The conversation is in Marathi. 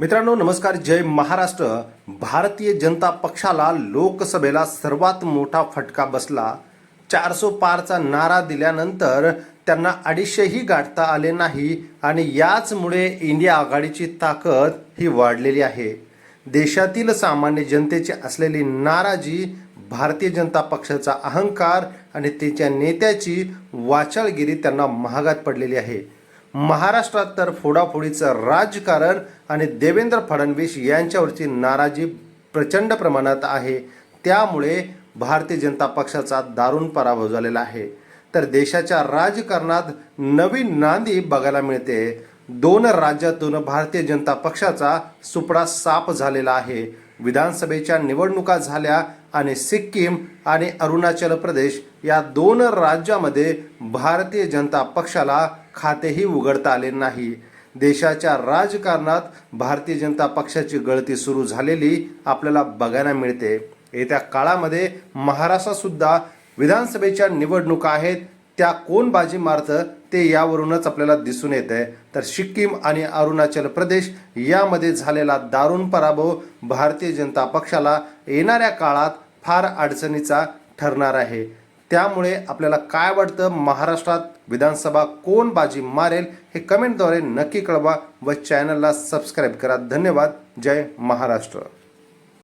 मित्रांनो नमस्कार. जय महाराष्ट्र. भारतीय जनता पक्षाला लोकसभेला सर्वात मोठा फटका बसला. चारसो पारचा नारा दिल्यानंतर त्यांना अडीचशेही गाठता आले नाही आणि याचमुळे इंडिया आघाडीची ताकद ही वाढलेली आहे. देशातील सामान्य जनतेची असलेली नाराजी भारतीय जनता पक्षाचा अहंकार आणि त्याच्या नेत्याची वाचाळगिरी त्यांना महागात पडलेली आहे. महाराष्ट्रात तर फोडाफोडीचं राजकारण आणि देवेंद्र फडणवीस यांच्यावरची नाराजी प्रचंड प्रमाणात आहे. त्यामुळे भारतीय जनता पक्षाचा दारुण पराभव झालेला आहे. तर देशाच्या राजकारणात नवीन नांदी बघायला मिळते. दोन राज्यातून भारतीय जनता पक्षाचा सुपडा साफ झालेला आहे. विधानसभेच्या निवडणुका झाल्या आणि सिक्कीम आणि अरुणाचल प्रदेश या दोन राज्यामध्ये भारतीय जनता पक्षाला खातेही उघडता आले नाही. देशाच्या राजकारणात भारतीय जनता पक्षाची गळती सुरू झालेली आपल्याला बघायला मिळते. येत्या काळामध्ये महाराष्ट्रातसुद्धा विधानसभेच्या निवडणुका आहेत. त्या कोण बाजी मारतं ते यावरूनच आपल्याला दिसून येत आहे तर सिक्कीम आणि अरुणाचल प्रदेश यामध्ये झालेला दारुण पराभव भारतीय जनता पक्षाला येणाऱ्या काळात फार अडचणीचा ठरणार आहे. त्यामुळे आपल्याला काय वाटतं? महाराष्ट्रात विधानसभा कोण बाजी मारेल? हे कमेंटद्वारे नक्की कळवा व चॅनलला सबस्क्राईब करा. धन्यवाद. जय महाराष्ट्र.